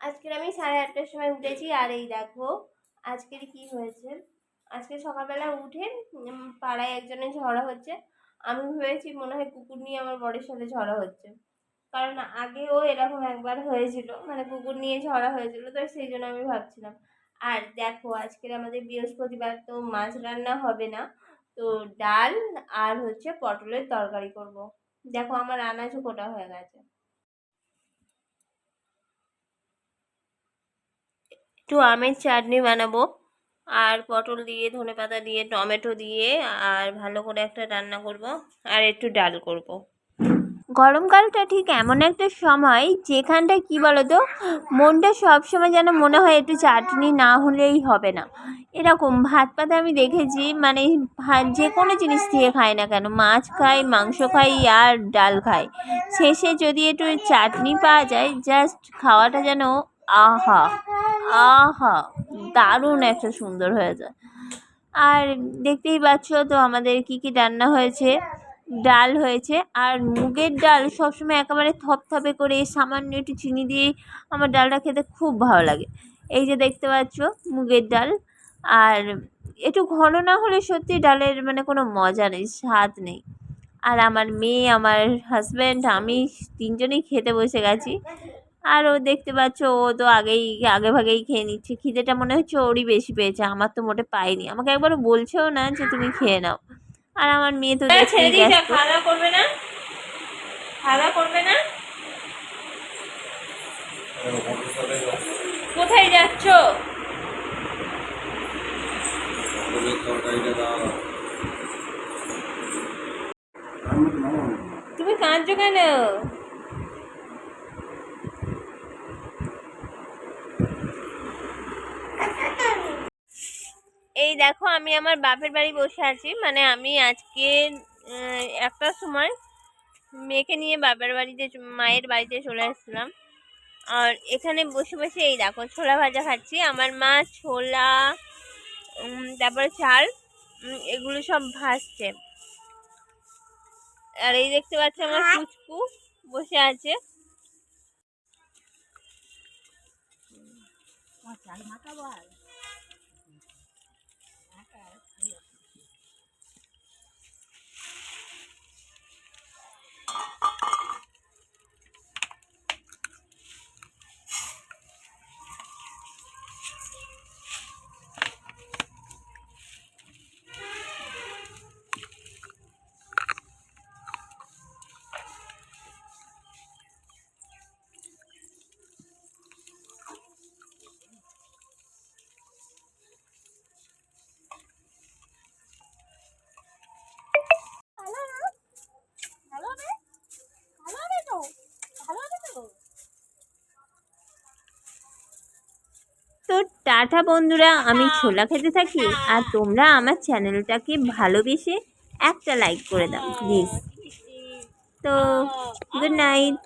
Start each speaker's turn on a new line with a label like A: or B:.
A: আজকের আমি সাড়ে আটটার সময় উঠেছি, আর এই দেখো আজকের কি হয়েছে? আজকে সকালবেলা উঠে পাড়ায় একজনের ঝগড়া হচ্ছে। আমি ভেবেছি মনে হয় কুকুর নিয়ে আমার বরের সাথে ঝগড়া হচ্ছে। কারণ আগেও এরকম একবার হয়েছিল মানে কুকুর নিয়ে ঝগড়া হয়েছিল, তো সেই জন্য আমি ভাবছিলাম। আর দেখো, আজকের আমাদের বৃহস্পতিবার, তো মাছ রান্না হবে না। তো ডাল আর হচ্ছে পটলের তরকারি করব। দেখো আমার আনাজও কোটা হয়ে গেছে। একটু আমের চাটনি বানাবো। আর পটল দিয়ে ধনেপাতা দিয়ে, টমেটো দিয়ে, আর ভালো করে একটা রান্না করব। আর একটু ডাল করব। গরমকালটা ঠিক এমন একটা সময় যেখানটায় কি বলতো, মনটা সবসময় যেন মনে হয় একটু চাটনি না হলেই হবে না। এরকম ভাত পাতে আমি দেখেছি মানে ভাত যে কোনো জিনিস দিয়ে খায় না কেন, মাছ খাই মাংস খাই আর ডাল খাই শেষে যদি একটু চাটনি পাওয়া যায় জাস্ট খাওয়াটা যেন আহা। আহা, দারুণ একটা সুন্দর হয়ে যায়। আর দেখতেই পাচ্ছ তো আমাদের কি কি রান্না হয়েছে? ডাল হয়েছে, আর মুগের ডাল সবসময় একেবারে থপথপে করে সামান্য একটু চিনি দিয়ে আমার ডালটা খেতে খুব ভালো লাগে। এই যে দেখতে পাচ্ছ মুগের ডাল, আর একটু ঘন না হলে সত্যি ডালের মানে কোনো মজা নেই, স্বাদ নেই। আর আমার মেয়ে, আমার হাজব্যান্ড আমি তিনজনেই খেতে বসে গেছি। আর ও দেখতে পাচ্ছ ও তো আগেই আগে ভাগেই খেয়ে নিচ্ছে। খিদেটা মনে হচ্ছে ওরই বেশি পেয়েছে আমার তো মোটে পাইনি। আমাকে একবার বলছেও না যে তুমি খেয়ে নাও। আর আমার মেয়ে তো
B: খাওয়া করবে না? খাওয়া করবে না? কোথায় যাচ্ছ? তুমি কাঁদছো কেন?
A: দেখো আমি আমার বাপের বাড়ি বসে আছি। মানে আমি আজকে একটা সময় মেয়েকে নিয়ে বাপের বাড়িতে মায়ের বাড়িতে চলে এসেছিলাম। আর এখানে বসে বসে এই দেখো ছোলা ভাজা খাচ্ছি। আমার মা ছোলা তারপরে চাল এগুলো সব ভাজছে। আর এই দেখতে পাচ্ছি আমার পুচকু বসে আছে। তো টাটা বন্ধুরা আমি ছোলা খেতে থাকি আর তোমরা আমার চ্যানেলটাকে ভালোবেসে একটা লাইক করে দাও প্লিজ তো গুড নাইট